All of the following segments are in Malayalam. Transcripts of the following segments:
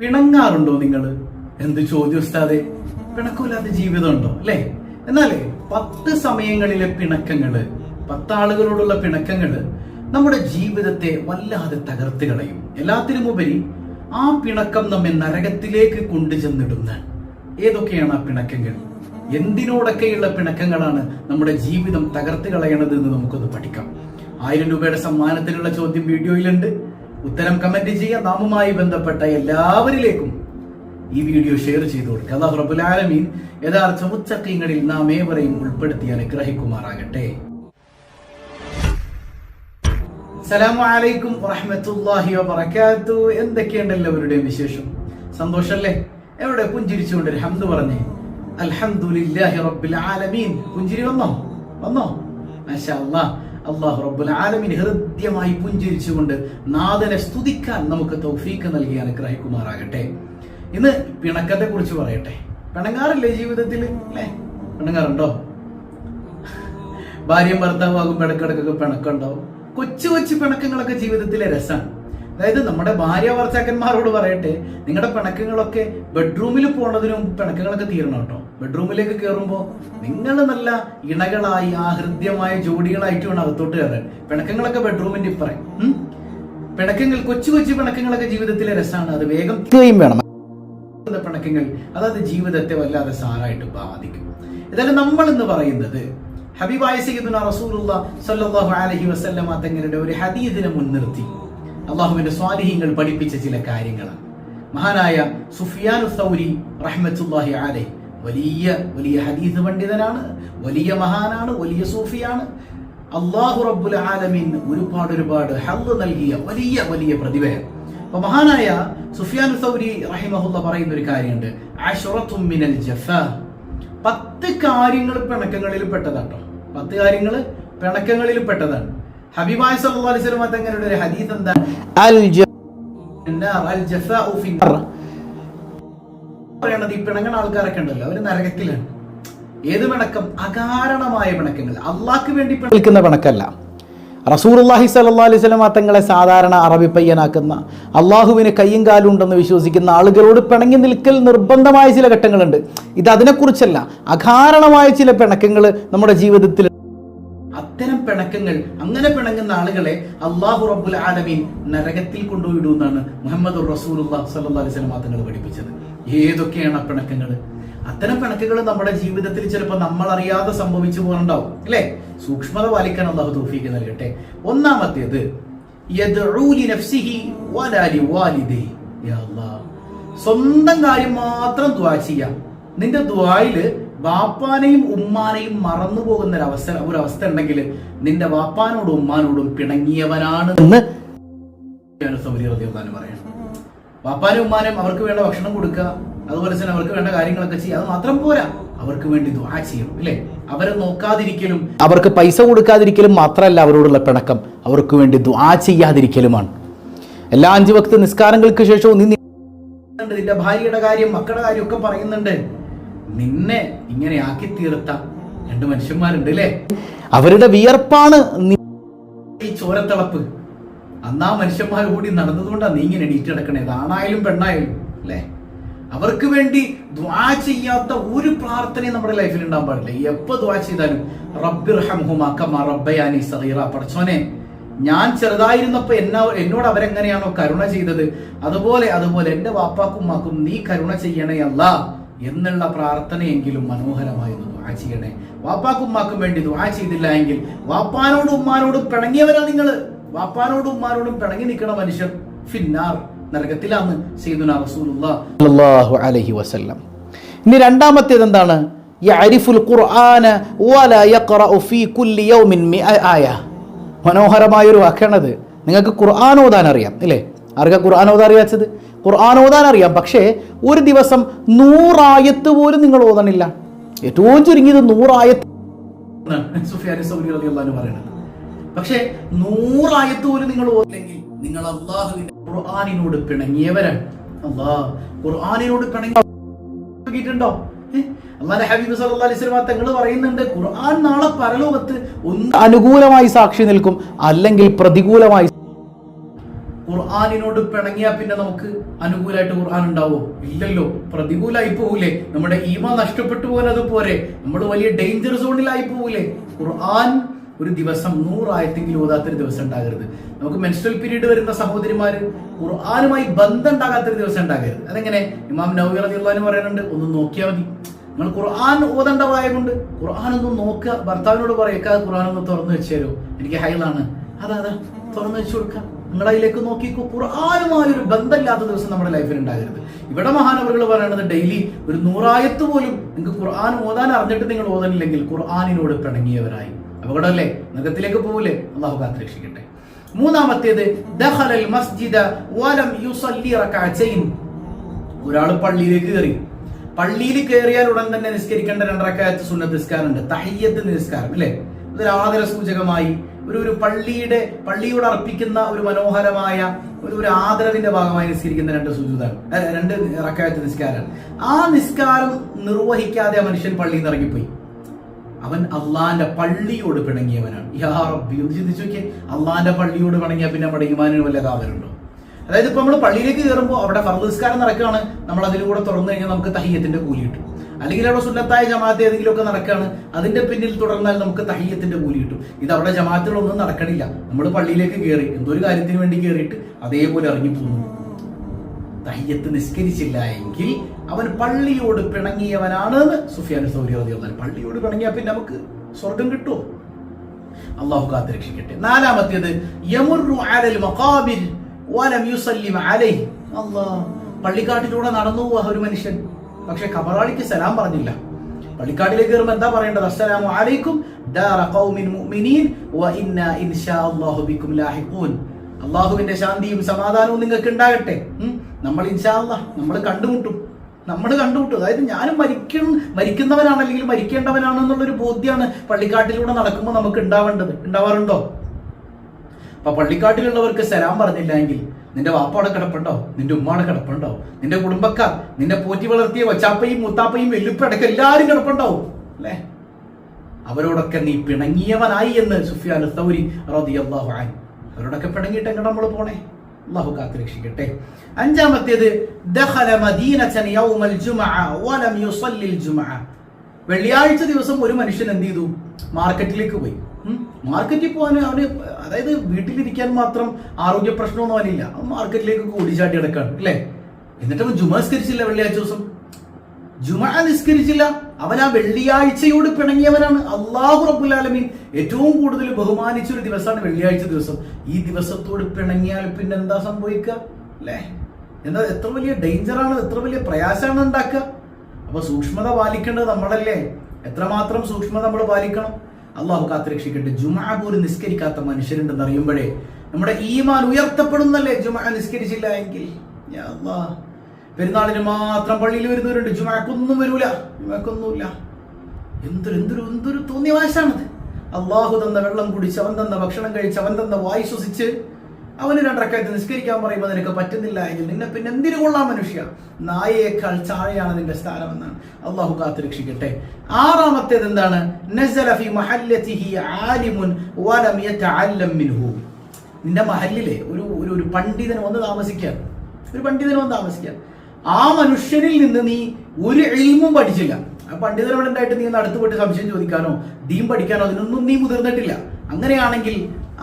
പിണങ്ങാറുണ്ടോ നിങ്ങൾ എന്ത് ചോദ്യം ഉസ്താദെ? പിണക്കമില്ലാത്ത ജീവിതം ഉണ്ടോ അല്ലേ? എന്നാലേ പത്ത് സമയങ്ങളിലെ പിണക്കങ്ങൾ പത്താളുകളോടുള്ള പിണക്കങ്ങൾ നമ്മുടെ ജീവിതത്തെ വല്ലാതെ തകർത്ത് കളയും. എല്ലാത്തിനുമുപരി ആ പിണക്കം നമ്മെ നരകത്തിലേക്ക് കൊണ്ടുചെന്നിടുന്ന ഏതൊക്കെയാണ് ആ പിണക്കങ്ങൾ? എന്തിനോടൊക്കെയുള്ള പിണക്കങ്ങളാണ് നമ്മുടെ ജീവിതം തകർത്ത് കളയണത് എന്ന് നമുക്കൊന്ന് പഠിക്കാം. ആയിരം രൂപയുടെ സമ്മാനത്തിനുള്ള ചോദ്യം വീഡിയോയിലുണ്ട്. ഉത്തരം കമന്റ് ചെയ്യാൻ നാമുമായി ബന്ധപ്പെട്ട എല്ലാവരിലേക്കും ഈ വീഡിയോ ഷെയർ ചെയ്തു കൊടുക്കുക അള്ളാഹു ആലമീൻ യഥാർത്ഥ മുച്ചക്കങ്ങളിൽ നാം ഏവരെയും ഉൾപ്പെടുത്തി അനുഗ്രഹിക്കുമാറാകട്ടെ. സലാമു അലൈക്കും വറഹ്മത്തുള്ളാഹി വബറകാത്തു. എന്തൊക്കെയുണ്ട് എല്ലാവരുടെയും വിശേഷം? സന്തോഷല്ലേ? എവിടെ പുഞ്ചിരിച്ചുകൊണ്ട് ഒരു ഹംദ് പറഞ്ഞേ. അൽഹംദുലില്ലാഹി റബ്ബിൽ ആലമീൻ. പുഞ്ചിരി വന്നോ? വന്നോ? മാഷാ അല്ലാഹ് അള്ളാഹു റബ്ബുൽ ആലമിൻ ഹൃദ്യമായി പുഞ്ചിരിച്ചുകൊണ്ട് നാഥനെ സ്തുതിക്കാൻ നമുക്ക് തൗഫീക്ക് നൽകി അനുഗ്രഹിക്കുമാറാകട്ടെ. ഇന്ന് പിണക്കത്തെ കുറിച്ച് പറയട്ടെ. പിണങ്ങാറില്ലേ ജീവിതത്തിൽ? അല്ലേ? പിണങ്ങാറുണ്ടോ? ഭാര്യയും ആകും ഇടക്കിടക്കൊക്കെ പിണക്കുണ്ടാവും കൊച്ചു കൊച്ചു പിണക്കങ്ങളൊക്കെ ജീവിതത്തിലെ രസമാണ് അതായത് നമ്മുടെ ഭാര്യ ഭർത്താക്കന്മാരോട് പറയട്ടെ നിങ്ങളുടെ പിണക്കങ്ങളൊക്കെ ബെഡ്റൂമിൽ പോണതിനും പിണക്കങ്ങളൊക്കെ തീരണം കേട്ടോ. ബെഡ്റൂമിലേക്ക് കയറുമ്പോൾ നിങ്ങൾ നല്ല ഇണകളായി ആ ഹൃദ്യമായ ജോഡികളായിട്ട് വേണം അകത്തോട്ട് കയറാൻ. പിണക്കങ്ങളൊക്കെ ബെഡ്റൂമിന്റെ ഇപ്പറേ. പിണക്കങ്ങൾ കൊച്ചു കൊച്ചു പിണക്കങ്ങളൊക്കെ ജീവിതത്തിലെ രസമാണ് അത് വേഗം തീയും വേണം. പിണക്കങ്ങൾ അതായത് ജീവിതത്തെ വല്ലാതെ സാറായിട്ട് ബാധിക്കും. ഏതായാലും നമ്മൾ എന്ന് പറയുന്നത് ഹബീബായ സയ്യിദുന റസൂലുള്ള സല്ലല്ലാഹു അലൈഹി വസല്ലമ തങ്ങളുടെ ഒരു ഹദീദിനെ മുൻനിർത്തി. അള്ളാഹുവിന്റെ സ്വാലിഹ്യങ്ങൾ പഠിപ്പിച്ച ചില കാര്യങ്ങളാണ് മഹാനായ സുഫിയാനു സൗരി റഹ്മത്തുല്ലാഹി ആലെ വലിയ വലിയ ഹദീസ് പണ്ഡിതനാണ് വലിയ മഹാനാണ് വലിയ സൂഫിയാണ്. അള്ളാഹു റബ്ബുൽ ആലമീൻ ഒരുപാട് ഒരുപാട് ഹല്ല് നൽകിയ വലിയ വലിയ പ്രതിഭയാണ്. അപ്പൊ മഹാനായ സുഫിയാൻ സൗരി റഹിമഹുല്ല പറയുന്ന ഒരു കാര്യമുണ്ട്. അശ്റത്തും മിനൽ ജഫ. പത്ത് കാര്യങ്ങൾ പിണക്കങ്ങളിൽ പെട്ടതാട്ടോ പത്ത് കാര്യങ്ങൾ പിണക്കങ്ങളിൽ പെട്ടതാണ് ഹബീബായ സല്ലല്ലാഹു അലൈഹി വസല്ലം തങ്ങളുടെ ഒരു ഹദീസ് എന്താ? അൽ അൽ ജഫാഉ ഫി പറയണത് ഈ പിണങ്ങണ ആൾക്കാരൊക്കെ ഉണ്ടല്ലോ അവർ നരകത്തിലാണ്. ഏത് പിണക്കം? അകാരണമായ പിണക്കങ്ങൾ. അള്ളാഹ്ക്ക് വേണ്ടി പിണക്കുന്ന പിണക്കല്ല. റസൂറുല്ലാഹി സല്ലാ അലൈഹി സ്വലം തങ്ങളെ സാധാരണ അറബി പയ്യനാക്കുന്ന അള്ളാഹുവിന് കയ്യും കാലും ഉണ്ടെന്ന് വിശ്വസിക്കുന്ന ആളുകളോട് പിണങ്ങി നിൽക്കൽ നിർബന്ധമായ ചില ഘട്ടങ്ങളുണ്ട്. ഇത് അതിനെക്കുറിച്ചല്ല. അകാരണമായ ചില പിണക്കങ്ങൾ നമ്മുടെ ജീവിതത്തിൽ അത്തരം പിണക്കങ്ങൾ അങ്ങനെ പിണങ്ങുന്ന ആളുകളെ അള്ളാഹു റബ്ബുൽ ആലമീൻ നരകത്തിൽ കൊണ്ടുപോയിടുമെന്നാണ് മുഹമ്മദ് റസൂലുല്ലാ സല്ലല്ലാഹു അലൈഹി സ്വലമാ തങ്ങൾ പഠിപ്പിച്ചത്. ഏതൊക്കെയാണ് പിണക്കങ്ങൾ? അത്തരം പിണക്കുകൾ നമ്മുടെ ജീവിതത്തിൽ ചിലപ്പോൾ നമ്മൾ അറിയാതെ സംഭവിച്ചു പോകുന്നുണ്ടാവും അല്ലേ? സൂക്ഷ്മത പാലിക്കാൻ അള്ളാഹു തൗഫീക്ക് നൽകട്ടെ. ഒന്നാമത്തേത്. സ്വന്തം കാര്യം മാത്രം ദ്വാ ചെയ്യാം. നിന്റെ ദ്വായിൽ വാപ്പാനെയും ഉമ്മാനെയും മറന്നു പോകുന്ന ഒരു അവസ്ഥ ഒരു അവസ്ഥ ഉണ്ടെങ്കിൽ നിന്റെ വാപ്പാനോടും ഉമ്മാനോടും പിണങ്ങിയവനാണ് എന്ന് പറയണം വാപ്പാനും ഉമ്മാനും അവർക്ക് വേണ്ട ഭക്ഷണം കൊടുക്കുക അതുപോലെ തന്നെ അവർക്ക് വേണ്ട കാര്യങ്ങളൊക്കെ ചെയ്യുക അത് മാത്രം പോരാ. അവർക്ക് വേണ്ടി ദുആ ചെയ്യണം അല്ലേ? അവരെ നോക്കാതിരിക്കലും അവർക്ക് പൈസ കൊടുക്കാതിരിക്കലും മാത്രമല്ല അവരോടുള്ള പിണക്കം. അവർക്ക് വേണ്ടി ദുആ ചെയ്യാതിരിക്കലുമാണ്. എല്ലാ അഞ്ചു വക്ത നിസ്കാരങ്ങൾക്ക് ശേഷവും നിന്റെ ഭാര്യയുടെ കാര്യം മക്കളുടെ കാര്യം ഒക്കെ പറയുന്നുണ്ട്. നിന്നെ ഇങ്ങനെ ആക്കി തീർത്ത രണ്ട് മനുഷ്യന്മാരുണ്ട് അല്ലേ അവരുടെ വിയർപ്പാണ് ഈ ചോരത്തിളപ്പ്. അന്നാ മനുഷ്യന്മാർ കൂടി നടന്നതുകൊണ്ടാണ് നീ ഇങ്ങനെ എണീറ്റ് കിടക്കണേ. ആണായാലും പെണ്ണായാലും അല്ലേ? അവർക്ക് വേണ്ടി ദ്വാ ചെയ്യാത്ത ഒരു പ്രാർത്ഥനയും നമ്മുടെ ലൈഫിൽ ഉണ്ടാകാൻ പാടില്ല. എപ്പോ ദ്വാ ചെയ്താലും റബ്ബിർഹം റബ്ബയാനി സഗീറ. പടച്ചോനെ ഞാൻ ചെറുതായിരുന്നപ്പോ എന്നാ എന്നോട് അവരെങ്ങനെയാണോ കരുണ ചെയ്തത്? അതുപോലെ അതുപോലെ എന്റെ വാപ്പാക്കും മാക്കും നീ കരുണ ചെയ്യണേ അല്ല എന്നുള്ള പ്രാർത്ഥനയെങ്കിലും മനോഹരമായിരുന്നു ദുആ ചെയ്യണേ. വാപ്പാക്കും ഉമ്മാക്കും വേണ്ടി ദുആ ചെയ്തില്ല എങ്കിൽ വാപ്പാനോടും ഉമ്മാനോടും പിണങ്ങിയവരാ നിങ്ങൾ വാപ്പാനോടും ഉമ്മാനോടും പിണങ്ങി നിൽക്കണ മനുഷ്യർ ഫിന്നാർ നരകത്തിലാണ് അലൈഹി വസല്ലം. ഇനി രണ്ടാമത്തേത് എന്താണ്? യഅരിഫുൽ ഖുർആന ഫീ കുല്ലി മനോഹരമായ ഒരു വാക്കാണത്. നിങ്ങൾക്ക് ഖുർആൻ ഓതാൻ അറിയാം അല്ലേ? ആർക്കാ ഖുർആൻ ഓതാൻ അറിയാച്ചത്? ഖുർആൻ ഓതാൻ അറിയാം. പക്ഷേ ഒരു ദിവസം നൂറായത്ത് പോലും നിങ്ങൾ ഓതണില്ല. ഏറ്റവും ചുരുങ്ങിയത് നൂറായത്ത് പക്ഷേ നൂറായത്ത് പോലും നിങ്ങൾ ഓതില്ലെങ്കിൽ നിങ്ങൾ അള്ളാഹുവിന്റെ ഖുർആാനിനോട് പിണങ്ങിയവരാണ്. അള്ളാഹ് ഖുർആാനിനോട് പിണങ്ങിയിട്ടുണ്ടോ അള്ളാഹ് ഹബീബ് സല്ലല്ലാഹു അലൈഹി വസല്ലം തങ്ങൾ പറയുന്നുണ്ട് ഖുർആൻ നാളെ പരലോകത്ത് ഒന്ന് അനുകൂലമായി സാക്ഷി നിൽക്കും. അല്ലെങ്കിൽ പ്രതികൂലമായി ഖുർആാനിനോട് പിണങ്ങിയാൽ പിന്നെ നമുക്ക് അനുകൂലമായിട്ട് ഖുർആൻ ഉണ്ടാവോ? ഇല്ലല്ലോ. പ്രതികൂലമായി പോകൂലേ നമ്മുടെ ഈമ നഷ്ടപ്പെട്ടു പോകാൻ പോരെ. നമ്മൾ വലിയ ഡേഞ്ചർ സോണിലായി പോകൂലേ ഖുർആൻ ഒരു ദിവസം നൂറായത്തെങ്കിലും ഓതാത്തൊരു ദിവസം ഉണ്ടാകരുത്. നമുക്ക് മെൻസ്ട്രൽ പീരീഡ് വരുന്ന സഹോദരിമാര് ഖുർആാനുമായി ബന്ധം ഉണ്ടാകാത്തൊരു ദിവസം ഉണ്ടാകരുത്. അതെങ്ങനെ? ഇമാം നവീർ അള്ളഹാൻ പറയുന്നുണ്ട് ഒന്ന് നോക്കിയാൽ മതി. നിങ്ങൾ ഖുർആൻ ഓതേണ്ടതായതുകൊണ്ട് ഖുർആൻ ഒന്ന് നോക്കുക. ഭർത്താവിനോട് പറയുക ഖുർആൻ ഒന്ന് തുറന്നു വെച്ചു എനിക്ക് ഹൈലാണ് അതാ അതാ. തുറന്നു വെച്ചു കൊടുക്കാം നിങ്ങൾ അതിലേക്ക് നോക്കിക്കോ ഖുർആാനുമായി ഒരു ബന്ധമില്ലാത്ത ദിവസം നമ്മുടെ ലൈഫിൽ ഉണ്ടാകരുത്. ഇവിടെ മഹാനവറുകൾ പറയുന്നത് ഡെയിലി ഒരു നൂറായത്ത് പോലും നിങ്ങൾക്ക് ഖുർആൻ ഓതാൻ അറിഞ്ഞിട്ട് നിങ്ങൾ ഓതനില്ലെങ്കിൽ ഖുർആാനിനോട് പിണങ്ങിയവരായി. അപകടമല്ലേ? നഗരത്തിലേക്ക് പോകൂലേ അള്ളാഹു കാത്തിരക്ഷിക്കട്ടെ. മൂന്നാമത്തേത് വലം റകഅതൈൻ ഒരാൾ പള്ളിയിലേക്ക് കയറി. പള്ളിയിൽ കയറിയാൽ ഉടൻ തന്നെ നിസ്കരിക്കേണ്ട രണ്ടരക്കാലത്ത് സുന്നത്ത് നിസ്കാരമുണ്ട്. തഹയ്യത്ത് നിസ്കാരം അല്ലേ? ഇതൊരു ആദര സൂചകമായി ഒരു ഒരു പള്ളിയുടെ പള്ളിയോട് അർപ്പിക്കുന്ന ഒരു മനോഹരമായ ഒരു ഒരു ആദരവിന്റെ ഭാഗമായി നിസ്കരിക്കുന്ന രണ്ട് സുജൂതാണ് രണ്ട് റക്കായത്ത് നിസ്കാരമാണ് ആ നിസ്കാരം നിർവഹിക്കാതെ ആ മനുഷ്യൻ പള്ളിയിൽ നിന്ന് ഇറങ്ങിപ്പോയി. അവൻ അള്ളാന്റെ പള്ളിയോട് പിണങ്ങിയവനാണ്. യാ ചിന്തിച്ചു നോക്കിയേ. അള്ളാന്റെ പള്ളിയോട് പിണങ്ങിയ പിന്നെ നമ്മുടെ വല്ല കാവലുണ്ടോ അതായത് ഇപ്പൊ നമ്മൾ പള്ളിയിലേക്ക് കയറുമ്പോൾ അവിടെ ഫർദസ്കാരം നടക്കുകയാണ്. നമ്മൾ അതിലൂടെ തുറന്നു കഴിഞ്ഞാൽ നമുക്ക് തഹിയത്തിന്റെ കൂലി കിട്ടും. അല്ലെങ്കിൽ അവിടെ സുന്നത്തായ ജമാഅത്ത് ഏതെങ്കിലുമൊക്കെ നടക്കുകയാണ് അതിന്റെ പിന്നിൽ തുടർന്നാൽ നമുക്ക് തഹിയത്തിന്റെ കൂലി കിട്ടും. ഇത് അവിടെ ജമാഅത്തുകളൊന്നും നടക്കണില്ല. നമ്മൾ പള്ളിയിലേക്ക് കയറി എന്തൊരു കാര്യത്തിന് വേണ്ടി കയറിയിട്ട് അതേപോലെ ഇറങ്ങി പോകുന്നു തയ്യത്ത് നിസ്കരിച്ചില്ല എങ്കിൽ അവൻ പള്ളിയോട് പിണങ്ങിയവനാണ് എന്ന് സുഫിയാൻ സൗരി റളിയല്ലാഹു പള്ളിയോട് പിണങ്ങിയാൽ പിന്നെ നമുക്ക് സ്വർഗം കിട്ടുമോ അള്ളാഹു കാത്ത് രക്ഷിക്കട്ടെ. നാലാമത്തേത് പള്ളിക്കാട്ടിലൂടെ നടന്നു പോവാ ഒരു മനുഷ്യൻ. പക്ഷെ കബറാളിക്ക് സലാം പറഞ്ഞില്ല. പള്ളിക്കാട്ടിലേക്ക് കയറുമ്പോൾ എന്താ പറയേണ്ടത്? അസ്സലാമു അലൈക്കും ദാറ ഖൗമിൻ മുഅ്മിനീൻ വ ഇന്നാ ഇൻശാ അല്ലാഹു ബിക്കും ലാഹിഖൂൻ. അള്ളാഹുവിന്റെ ശാന്തിയും സമാധാനവും നിങ്ങൾക്ക് ഉണ്ടാകട്ടെ. നമ്മൾ ഇൻഷാ അല്ലാഹ് നമ്മൾ കണ്ടുമുട്ടും. നമ്മൾ കണ്ടുമുട്ടും. അതായത് ഞാനും മരിക്കും മരിക്കുന്നവനാണ് അല്ലെങ്കിൽ മരിക്കേണ്ടവനാണ് എന്നുള്ളൊരു ബോധ്യമാണ് പള്ളിക്കാട്ടിലൂടെ നടക്കുമ്പോൾ നമുക്ക് ഉണ്ടാവേണ്ടത്. ഉണ്ടാവാറുണ്ടോ? അപ്പൊ പള്ളിക്കാട്ടിലുള്ളവർക്ക് സലാം പറഞ്ഞില്ല എങ്കിൽ നിന്റെ വാപ്പോടെ കിടപ്പുണ്ടോ? നിന്റെ ഉമ്മ അവിടെ കിടപ്പുണ്ടോ? നിന്റെ കുടുംബക്കാർ നിന്റെ പോറ്റി വളർത്തിയ വച്ചാപ്പയും മുത്താപ്പയും വെല്ലുപ്പ അടക്കം എല്ലാവരും കിടപ്പുണ്ടാവും അല്ലേ? അവരോടൊക്കെ നീ പിണങ്ങിയവനായി എന്ന് സുഫിയാൻ സൗരി റളിയല്ലാഹു അൻഹു. അവരോടൊക്കെ പിണങ്ങിയിട്ട് എങ്ങനെ നമ്മൾ പോണേ? അള്ളാഹു കാത്ത് രക്ഷിക്കട്ടെ. അഞ്ചാമത്തേത് വെള്ളിയാഴ്ച ദിവസം ഒരു മനുഷ്യൻ എന്ത് ചെയ്തു? മാർക്കറ്റിലേക്ക് പോയി. മാർക്കറ്റിൽ പോകാൻ അവന് അതായത് വീട്ടിലിരിക്കാൻ മാത്രം ആരോഗ്യ പ്രശ്നമൊന്നും അവനില്ല. അവൻ മാർക്കറ്റിലേക്ക് കൂടിച്ചാട്ടി കിടക്കാണ് അല്ലേ? എന്നിട്ട് അവൻ ജുമ നിസ്കരിച്ചില്ല വെള്ളിയാഴ്ച ദിവസം. ജുമ നിസ്കരിച്ചില്ല. അവൻ ആ വെള്ളിയാഴ്ചയോട് പിണങ്ങിയവനാണ് അള്ളാഹു റബുലാലമീൻ ഏറ്റവും കൂടുതൽ ബഹുമാനിച്ച ഒരു ദിവസമാണ് വെള്ളിയാഴ്ച ദിവസം. ഈ ദിവസത്തോട് പിണങ്ങിയാൽ പിന്നെ എന്താ സംഭവിക്കുക? അല്ലേ? എന്താ എത്ര വലിയ ഡേഞ്ചറാണ് എത്ര വലിയ പ്രയാസമാണ് ഉണ്ടാക്കുക? അപ്പൊ സൂക്ഷ്മത പാലിക്കേണ്ടത് നമ്മളല്ലേ? എത്രമാത്രം സൂക്ഷ്മത നമ്മൾ പാലിക്കണം? അള്ളാഹു കാത്തുരക്ഷിക്കട്ടെ. ജുമാ പോലും നിസ്കരിക്കാത്ത മനുഷ്യരുണ്ടെന്ന് അറിയുമ്പോഴേ നമ്മുടെ ഈമാൻ ഉയർത്തപ്പെടുന്നല്ലേ? ജുമാ നിസ്കരിച്ചില്ല എങ്കിൽ. പെരുന്നാളിന് മാത്രം പള്ളിയിൽ വരുന്നവരുണ്ട്. ജുമാക്കൊന്നും വരൂല. ജുമാക്കൊന്നുമില്ല. എന്തൊരു എന്തൊരു എന്തൊരു തോന്നിയ വാശാണത്. അള്ളാഹു തന്ന വെള്ളം കുടിച്ച് അവൻ തന്ന ഭക്ഷണം കഴിച്ച് അവൻ തന്ന വായു ശ്വസിച്ച് അവന് രണ്ടരക്കാലത്ത് നിസ്കരിക്കാൻ പറയുമ്പോൾ നിനക്ക് പറ്റുന്നില്ല എങ്കിൽ നിന്നെ പിന്നെ എന്തിനു കൊള്ളാം മനുഷ്യ? നായയേക്കാൾ ചാഴയാണ് നിന്റെ സ്ഥാനം എന്നാണ് അള്ളാഹു കാത്ത് രക്ഷിക്കട്ടെ. ആറാമത്തേത് എന്താണ്? നിന്റെ മഹല്ലിലെ ഒരു ഒരു ഒരു പണ്ഡിതൻ വന്ന് താമസിക്കാൻ. ഒരു പണ്ഡിതൻ വന്ന് താമസിക്കാൻ. ആ മനുഷ്യനിൽ നിന്ന് നീ ഒരു എഴുമും പഠിച്ചില്ല. ആ പണ്ഡിതനോട് ഉണ്ടായിട്ട് നീ ഒന്ന് അടുത്ത് പോയിട്ട് സംശയം ചോദിക്കാനോ? ദീം പഠിക്കാനോ? അതിനൊന്നും നീ മുതിർന്നിട്ടില്ല. അങ്ങനെയാണെങ്കിൽ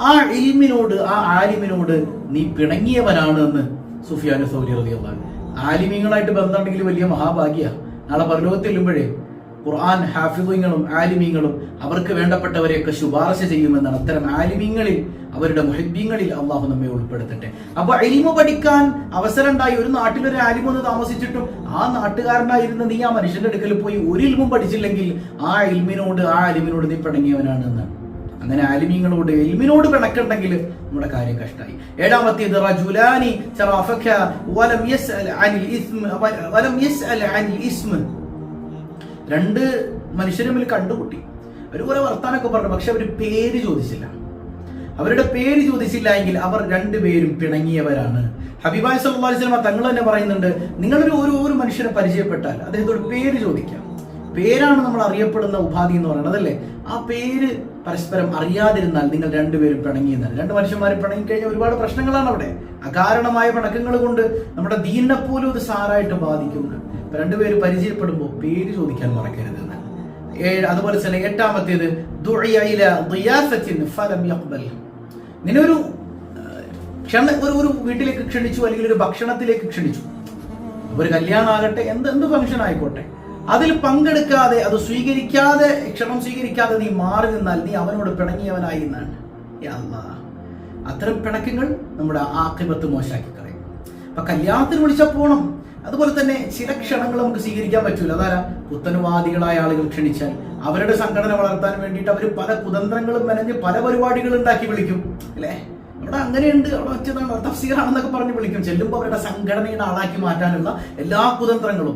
ആ ഇൽമിനോട് ആ ആലിമിനോട് നീ പിണങ്ങിയവനാണ് എന്ന് സുഫിയാൻ സൗരി റളിയല്ലാഹു ആലിമീങ്ങളായിട്ട് ബന്ധമുണ്ടെങ്കിൽ വലിയ മഹാഭാഗ്യ. നാളെ പരലോകത്തിൽ ചെല്ലുമ്പോഴേ ഖുർആൻ ഹാഫിദുങ്ങളും ആലിമീങ്ങളും അവർക്ക് വേണ്ടപ്പെട്ടവരെയൊക്കെ ശുപാർശ ചെയ്യുമെന്നാണ് അത്തരം ആലിമീങ്ങളിൽ അവരുടെ മുഹബ്ബീങ്ങളിൽ അള്ളാഹു നമ്മെ ഉൾപ്പെടുത്തട്ടെ. അപ്പൊ ഇൽമു പഠിക്കാൻ അവസരം ഉണ്ടായി ഒരു നാട്ടിലൊരു ആലിമ ഒന്ന് താമസിച്ചിട്ടും ആ നാട്ടുകാരനായിരുന്ന നീ ആ മനുഷ്യന്റെ അടുക്കൽ പോയി ഒരു ഇൽമും പഠിച്ചില്ലെങ്കിൽ ആ ഇൽമിനോട് ആ ആലിമിനോട് നീ പിണങ്ങിയവനാണ് എന്ന് അങ്ങനെ ആലിമീങ്ങളോട് എൽമിനോട് പിണക്കുണ്ടെങ്കിൽ നമ്മുടെ കാര്യം കഷ്ടമായി ഏഴാമത്തേത് റജുലാനി രണ്ട് മനുഷ്യരും തമ്മിൽ കണ്ടുമുട്ടി. അവർ കുറെ വർത്താനൊക്കെ പറഞ്ഞു പക്ഷെ അവർ പേര് ചോദിച്ചില്ല. അവരുടെ പേര് ചോദിച്ചില്ല എങ്കിൽ അവർ രണ്ടുപേരും പിണങ്ങിയവരാണ്. ഹബീബായ് വസല്ലം തങ്ങൾ തന്നെ പറയുന്നുണ്ട് നിങ്ങളൊരു ഓരോ ഒരു മനുഷ്യനെ പരിചയപ്പെട്ടാൽ അദ്ദേഹത്തോട് പേര് ചോദിക്കാം. പേരാണ് നമ്മൾ അറിയപ്പെടുന്ന ഉപാധി എന്ന് പറയുന്നത് അല്ലേ ആ പേര് പരസ്പരം അറിയാതിരുന്നാൽ നിങ്ങൾ രണ്ടുപേരും പിണങ്ങിയെന്നാണ്. രണ്ട് മനുഷ്യന്മാർ പിണങ്ങിക്കഴിഞ്ഞാൽ ഒരുപാട് പ്രശ്നങ്ങളാണ് അവിടെ. അകാരണമായ പിണക്കങ്ങൾ കൊണ്ട് നമ്മുടെ ദീനിനെ പോലും ഇത് സാറായിട്ട് ബാധിക്കുന്നുണ്ട്. ഇപ്പൊ രണ്ടുപേര് പരിചയപ്പെടുമ്പോൾ പേര് ചോദിക്കാൻ മറക്കരുത് എന്നാണ്. ഏഴ് അതുപോലെ തന്നെ എട്ടാമത്തേത്. നിന്നെ ഒരു ക്ഷണ ഒരു ഒരു വീട്ടിലേക്ക് ക്ഷണിച്ചു അല്ലെങ്കിൽ ഒരു ഭക്ഷണത്തിലേക്ക് ക്ഷണിച്ചു. ഒരു കല്യാണം ആകട്ടെ എന്ത് എന്ത് ഫംഗ്ഷൻ ആയിക്കോട്ടെ. അതിൽ പങ്കെടുക്കാതെ അത് സ്വീകരിക്കാതെ ക്ഷണം സ്വീകരിക്കാതെ നീ മാറി നിന്നാൽ നീ അവനോട് പിണങ്ങിയവനായി എന്നാണ്. അത്തരം പിണക്കങ്ങൾ നമ്മുടെ ആക്രിപത്ത് മോശാക്കി കളയും. അപ്പൊ കല്യാണത്തിന് വിളിച്ചാൽ പോണം. അതുപോലെ തന്നെ ചില ക്ഷണങ്ങൾ നമുക്ക് സ്വീകരിക്കാൻ പറ്റൂല. അതാരാ? പുത്തനുവാദികളായ ആളുകൾ ക്ഷണിച്ചാൽ അവരുടെ സംഘടന വളർത്താൻ വേണ്ടിയിട്ട് അവർ പല കുതന്ത്രങ്ങളും മെനഞ്ഞ് പല പരിപാടികൾ ഉണ്ടാക്കി വിളിക്കും. അല്ലേ? അവിടെ അങ്ങനെയുണ്ട്. അവിടെ വെച്ചതാണ് തഫ്സീറാണെന്നൊക്കെ പറഞ്ഞ് വിളിക്കും. ചെല്ലുമ്പോൾ അവരുടെ സംഘടനയുടെ ആളാക്കി മാറ്റാനുള്ള എല്ലാ കുതന്ത്രങ്ങളും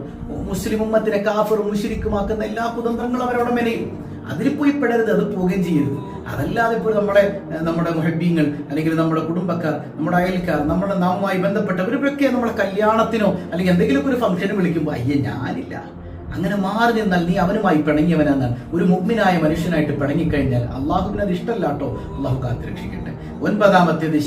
മുസ്ലിം ഉമ്മത്തിനെ കാഫറും മുഷിരിക്കുമാക്കുന്ന എല്ലാ കുതന്ത്രങ്ങളും അവരവിടെ മെനയും. അതിൽ പോയി പെടരുത് അത് പോവുകയും ചെയ്യരുത്. അതല്ലാതെ ഇപ്പോൾ നമ്മുടെ നമ്മുടെ മുഹബീങ്ങൾ അല്ലെങ്കിൽ നമ്മുടെ കുടുംബക്കാർ നമ്മുടെ അയൽക്കാർ നമ്മുടെ നാവുമായി ബന്ധപ്പെട്ടവരൊക്കെ നമ്മുടെ കല്യാണത്തിനോ അല്ലെങ്കിൽ എന്തെങ്കിലും ഒരു ഫംഗ്ഷന് വിളിക്കുമ്പോൾ അയ്യേ ഞാനില്ല. അങ്ങനെ മാറി നിന്നാൽ നീ അവനുമായി പിണങ്ങിയവനെന്നാണ് ഒരു മുഗ്മിനായ മനുഷ്യനായിട്ട് പിണങ്ങിക്കഴിഞ്ഞാൽ അള്ളാഹുവിന് അത് ഇഷ്ടമല്ല കേട്ടോ. അള്ളാഹു കാത്തിരക്ഷിക്കട്ടെ. ഒൻപതാമത്തേത്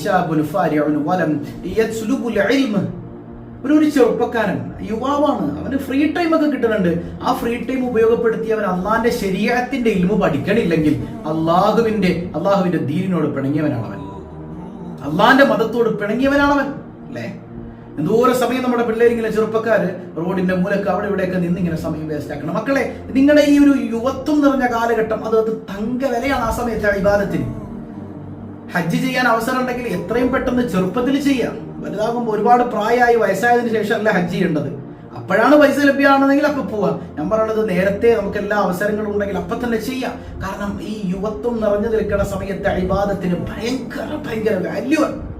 ഒരു ഒരു ചെറുപ്പക്കാരൻ യുവാവാണ്. അവന് ഫ്രീ ടൈം ഒക്കെ കിട്ടുന്നുണ്ട്. ആ ഫ്രീ ടൈം ഉപയോഗപ്പെടുത്തി അവൻ അള്ളാന്റെ ശരീരത്തിന്റെ ഇൽമു പഠിക്കണില്ലെങ്കിൽ അള്ളാഹുവിന്റെ അള്ളാഹുവിന്റെ ദീനിനോട് പിണങ്ങിയവനാണ് അവൻ അള്ളാന്റെ മതത്തോട് പിണങ്ങിയവനാണവൻ അല്ലേ? എന്തോരം സമയം നമ്മുടെ പിള്ളേരിങ്ങനെ ചെറുപ്പക്കാര് റോഡിന്റെ മൂലക്ക് അവിടെ ഇവിടെയൊക്കെ നിന്ന് ഇങ്ങനെ സമയം വേസ്റ്റ് ആക്കണം. മക്കളെ നിങ്ങളുടെ ഈ ഒരു യുവത്വം നിറഞ്ഞ കാലഘട്ടം അത് അത് തങ്ക വിലയാണ് ആ സമയത്തെ വിവാദത്തിന്. ഹജ്ജ് ചെയ്യാൻ അവസരം ഉണ്ടെങ്കിൽ എത്രയും പെട്ടെന്ന് ചെറുപ്പത്തിൽ ചെയ്യാം. വലുതാകുമ്പോൾ ഒരുപാട് പ്രായമായി വയസ്സായതിനു ശേഷമല്ല ഹജ്ജ് ചെയ്യേണ്ടത്. അപ്പോഴാണ് പൈസ ലഭ്യമാണെന്നെങ്കിൽ അപ്പൊ പോവാം. ഞാൻ പറയുന്നത് നേരത്തെ നമുക്ക് എല്ലാ അവസരങ്ങളും ഉണ്ടെങ്കിൽ അപ്പൊ തന്നെ ചെയ്യാം. കാരണം ഈ യുവത്വം നിറഞ്ഞു നിൽക്കുന്ന സമയത്തെ അഭിവാദത്തിന് ഭയങ്കര ഭയങ്കര വാല്യൂ ആണ്. അല്ലേ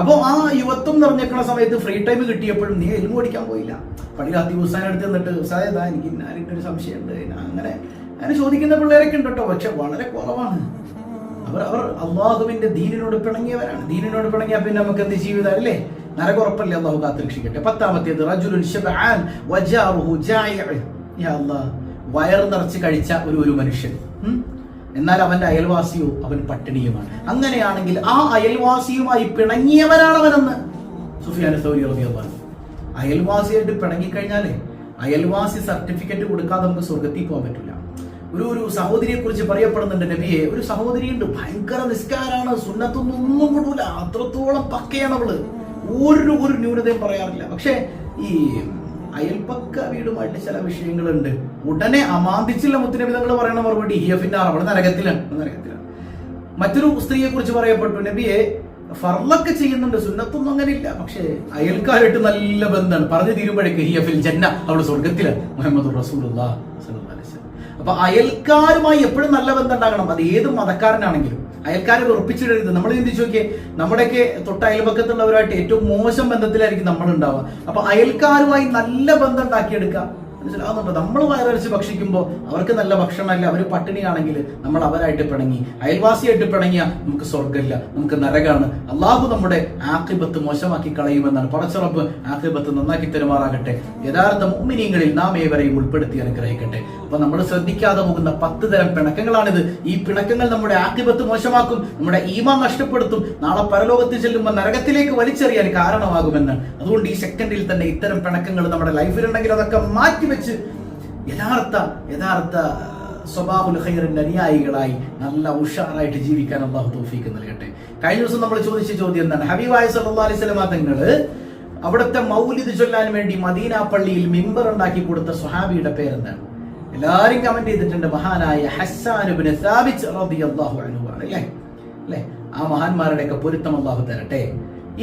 അപ്പോ ആ യുവത്വം നിറഞ്ഞിരിക്കുന്ന സമയത്ത് ഫ്രീ ടൈം കിട്ടിയപ്പോഴും നീ എൽമു പഠിക്കാൻ പോയില്ല. പള്ളിയിൽ അതി ഉസാൻ എടുത്ത് നിന്നിട്ട് ഉസായതാ എനിക്ക് ഇന്നാലിന്റെ ഒരു സംശയമുണ്ട് അങ്ങനെ അങ്ങനെ ചോദിക്കുന്ന പിള്ളേരൊക്കെ ഉണ്ട് കേട്ടോ പക്ഷെ വളരെ കുറവാണ്. അവർ അവർ അള്ളാഹുവിന്റെ ദീനിനോട് പിണങ്ങിയവരാണ്. ദീനിനോട് പിണങ്ങിയാൽ പിന്നെ നമുക്ക് എന്ത് ജീവിതം അല്ലേ നരകുറപ്പല്ലേ അള്ളാഹു കാത്തിരക്ഷിക്കട്ടെ. പത്താമത്തേത് റജുലുൻ വയർ നിറച്ച് കഴിച്ച ഒരു ഒരു മനുഷ്യൻ? എന്നാൽ അവന്റെ അയൽവാസിയോ അവൻ പട്ടിണിയുമാണ്. അങ്ങനെയാണെങ്കിൽ ആ അയൽവാസിയുമായി പിണങ്ങിയവനാണ് അവനെന്ന് സുഫിയാൻ സൗരി അൻഹു. അയൽവാസിയായിട്ട് പിണങ്ങിക്കഴിഞ്ഞാലേ അയൽവാസി സർട്ടിഫിക്കറ്റ് കൊടുക്കാതെ നമുക്ക് സ്വർഗത്തിൽ പോകാൻ പറ്റില്ല. ഒരു ഒരു സഹോദരിയെ കുറിച്ച് പറയപ്പെടുന്നുണ്ട് നബിയെ ഒരു സഹോദരിയുണ്ട് ഭയങ്കര നിസ്കാരാണ് സുന്നത്തൊന്നും ഒന്നും അത്രത്തോളം പക്കയാണ് അവൾ. ഒരു ഒരു ന്യൂനതയും പറയാറില്ല. പക്ഷേ ഈ അയൽപ്പക്ക വീടുമായിട്ട് ചില വിഷയങ്ങളുണ്ട്. ഉടനെ അമാന്തിച്ചില്ല മുത്തുനബി തങ്ങൾ പറയുന്ന മറുപടി. ഹിയഫിന്റെ അവൾ നരകത്തിലാണ്. നരകത്തിലാണ്. മറ്റൊരു സ്ത്രീയെ കുറിച്ച് പറയപ്പെട്ടു. നബിയെ ഫർലൊക്കെ ചെയ്യുന്നുണ്ട്. സുന്നത്തൊന്നും അങ്ങനെ ഇല്ല പക്ഷേ അയൽക്കാരായിട്ട് നല്ല ബന്ധമാണ്. പറഞ്ഞു തീരുമ്പോഴേക്ക് ഹിയഫിൽ ജന്ന. അവിടെ സ്വർഗത്തിലാണ് മുഹമ്മദ് റസൂൽ അപ്പൊ അയൽക്കാരുമായി എപ്പോഴും നല്ല ബന്ധം ഉണ്ടാകണം. അത് ഏത് മതക്കാരനാണെങ്കിലും. അയൽക്കാരെ ഉറപ്പിച്ചിടരുത്. നമ്മൾ ചിന്തിച്ചു നോക്കിയേ നമ്മുടെയൊക്കെ തൊട്ട് അയൽപക്കത്തുള്ളവരായിട്ട് ഏറ്റവും മോശം ബന്ധത്തിലായിരിക്കും നമ്മൾ ഉണ്ടാവുക അപ്പൊ അയൽക്കാരുമായി നല്ല ബന്ധം ഉണ്ടാക്കിയെടുക്കുക. മനസ്സിലാവുന്നുണ്ടോ നമ്മൾ വയറിച്ച് ഭക്ഷിക്കുമ്പോൾ അവർക്ക് നല്ല ഭക്ഷണമല്ല. അവർ പട്ടിണിയാണെങ്കിൽ നമ്മൾ അവരായിട്ട് പിണങ്ങി. അയൽവാസിയായിട്ട് പിണങ്ങിയ നമുക്ക് സ്വർഗമില്ല നമുക്ക് നരകാണ്. അള്ളാഹു നമ്മുടെ ആക്കിബത്ത് മോശമാക്കി കളയുമെന്നാണ്. പടച്ചുറപ്പ് ആക്കിബത്ത് നന്നാക്കി തരുമാറാകട്ടെ. യഥാർത്ഥ മുമ്മിനിയങ്ങളിൽ നാം ഏവരെയും ഉൾപ്പെടുത്തി അനുഗ്രഹിക്കട്ടെ. അപ്പൊ നമ്മൾ ശ്രദ്ധിക്കാതെ പോകുന്ന പത്ത് തരം പിണക്കങ്ങളാണിത്. ഈ പിണക്കങ്ങൾ നമ്മുടെ ആധിപത്യം മോശമാക്കും നമ്മുടെ ഈമാൻ നഷ്ടപ്പെടുത്തും നാളെ പരലോകത്തിൽ ചെല്ലുമ്പോൾ നരകത്തിലേക്ക് വലിച്ചെറിയാൻ കാരണമാകുമെന്ന്. അതുകൊണ്ട് ഈ സെക്കൻഡിൽ തന്നെ ഇത്തരം പിണക്കങ്ങൾ നമ്മുടെ ലൈഫിലുണ്ടെങ്കിൽ അതൊക്കെ മാറ്റിവെച്ച് യഥാർത്ഥ യഥാർത്ഥ സ്വഭാവുൽ ഖൈറിന്റെ അനുയായികളായി നല്ല ഉഷാറായിട്ട് ജീവിക്കാൻ അള്ളാഹു തോഫിക്ക് നൽകട്ടെ. കഴിഞ്ഞ ദിവസം നമ്മൾ ചോദിച്ച ചോദ്യം എന്താണ്? ഹബീബായ സല്ലല്ലാഹു അലൈഹി വസല്ലമ തങ്ങൾ അവിടുത്തെ മൗലിദ് ചൊല്ലാൻ വേണ്ടി മദീന പള്ളിയിൽ മിമ്പർ ഉണ്ടാക്കി കൊടുത്ത സ്വഹാബിയുടെ പേരെന്താണ്? എല്ലാരും കമന്റ് ചെയ്തിട്ടുണ്ട്. മഹാനായ സാബിത്ത് റളിയല്ലാഹു അൻഹു ആണ് അല്ലേ? അല്ലേ? ആ മഹാന്മാരുടെ ഒക്കെ പൊരുത്തം അള്ളാഹു തരട്ടെ.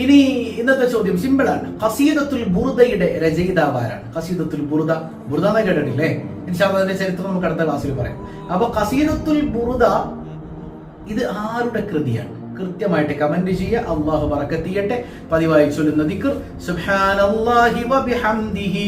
ഇനി ഇന്നത്തെ ചോദ്യം സിമ്പിൾ ആണ്. ഖസീദത്തുൽ ബുർദയുടെ രചയിതാവാരാണ്. ഖസീദത്തുൽ ബുർദ. ബുർദ എന്ന് കേട്ടിട്ടില്ലേ? അതിന്റെ ചരിത്രം നമുക്ക് അടുത്ത ക്ലാസ്സിൽ പറയാം. അപ്പൊ ഖസീദത്തുൽ ബുർദ ഇത് ആരുടെ കൃതിയാണ്? കൃത്യമായിട്ട് കമന്റ് ചെയ്യുക. അള്ളാഹു പറക്കെത്തിയട്ടെ പതിവായി ചൊല്ലുന്ന ദിക്കർ സുബ്ഹാനല്ലാഹി വബിഹംദിഹി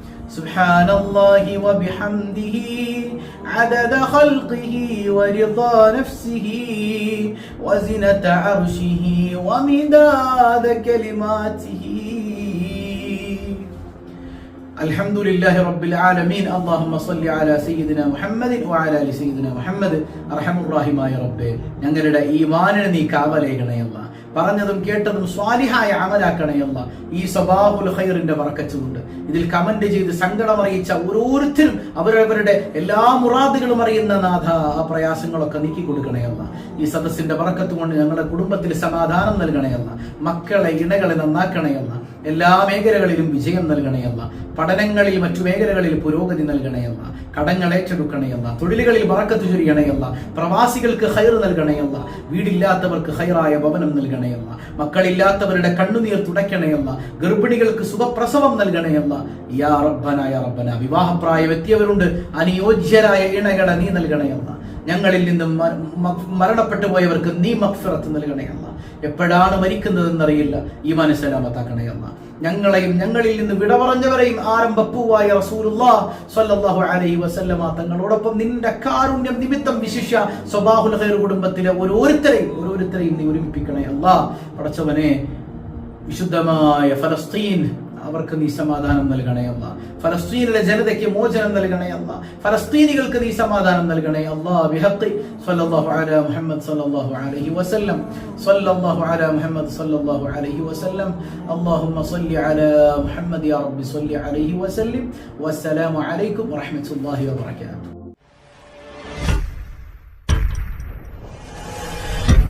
سبحان الله وبحمده عدد خلقه ورضا نفسه وزنة عرشه ومداد كلماته الحمد لله رب العالمين اللهم صل على سيدنا محمد وعلى ال سيدنا محمد അർഹമുറാഹിമായ റബ്ബേ ഞങ്ങളുടെ ഈമാനിനെ നീ കാവലേകണയല്ല പറഞ്ഞതും കേട്ടതും സ്വാലിഹായ അമലാക്കണയല്ല ഈ സബാഹുൽ ഖൈറിന്റെ വറക്കച്ചുകൊണ്ട് ഇതിൽ കമന്റ് ചെയ്ത് സങ്കടം അറിയിച്ച ഓരോരുത്തരും അവരവരുടെ എല്ലാ മുറാദുകളും അറിയുന്ന നാഥ ആ പ്രയാസങ്ങളൊക്കെ നീക്കി കൊടുക്കണയല്ല ഈ സദസ്സിന്റെ വറക്കത്ത് കൊണ്ട് ഞങ്ങളുടെ കുടുംബത്തിൽ സമാധാനം നൽകണയല്ല മക്കളെ ഇണകളെ നന്നാക്കണയല്ല എല്ലാ മേഖലകളിലും വിജയം നൽകണയല്ല പഠനങ്ങളിൽ മറ്റു മേഖലകളിൽ പുരോഗതി നൽകണയല്ല കടങ്ങൾ ഏറ്റെടുക്കണയല്ല തൊഴിലുകളിൽ വറക്കത്ത് ചൊരിയണയല്ല പ്രവാസികൾക്ക് ഹൈർ നൽകണയല്ല വീടില്ലാത്തവർക്ക് ഹൈറായ ഭവനം നൽകണയല്ല മക്കളില്ലാത്തവരുടെ കണ്ണുനീർ തുടയ്ക്കണയല്ല ഗർഭിണികൾക്ക് സുഖപ്രസവം നൽകണയല്ല യാ റബ്ബന യാ റബ്ബന. വിവാഹപ്രായം എത്തിയവരുണ്ട് അനുയോജ്യരായ ഇണകളെ നീ നൽകണയല്ല ഞങ്ങളിൽ നിന്നും മരണപ്പെട്ടു പോയവർക്ക് നീ മക്ഫിറത്ത് നൽകണയല്ല എപ്പോഴാണ് മരിക്കുന്നതെന്നറിയില്ല. ഈ മനസ്സലാമത്താക്കണയല്ല ഞങ്ങളെയും ഞങ്ങളിൽ നിന്ന് വിട പറഞ്ഞവരെയും ആരംഭപ്പൂവായ അലൈഹി വസല്ലമ തങ്ങളോടൊപ്പം നിന്റെ കാരുണ്യം നിമിത്തം വിശിഷ്യ സ്വബാഹുൽ ഹൈർ കുടുംബത്തിലെ ഓരോരുത്തരെയും ഓരോരുത്തരെയും നീ ഒരുമിപ്പിക്കണേ അല്ലാ. പടച്ചവനെ വിശുദ്ധമായ ഫലസ്തീൻ അവർക്ക് നീ സമാധാനം നൽകണേ അല്ല. ഫലസ്തീനിലെ ജനതയ്ക്ക് മോചനം നൽകണേ അല്ല. ഫലസ്തീനികൾക്ക് നീ സമാധാനം നൽകണേ അല്ലാ. ബിഹഖി സല്ലല്ലാഹു അല മുഹമ്മദ് സല്ലല്ലാഹു അലൈഹി വസല്ലം. സല്ലല്ലാഹു മുഹമ്മദ് സല്ലല്ലാഹു അലൈഹി വസല്ലം. അല്ലാഹുമ്മ സല്ലി മുഹമ്മദ് യാ റബ്ബി സല്ലി അലൈഹി വസല്ലം. വസ്സലാമു അലൈക്കും വബറകാതുഹു.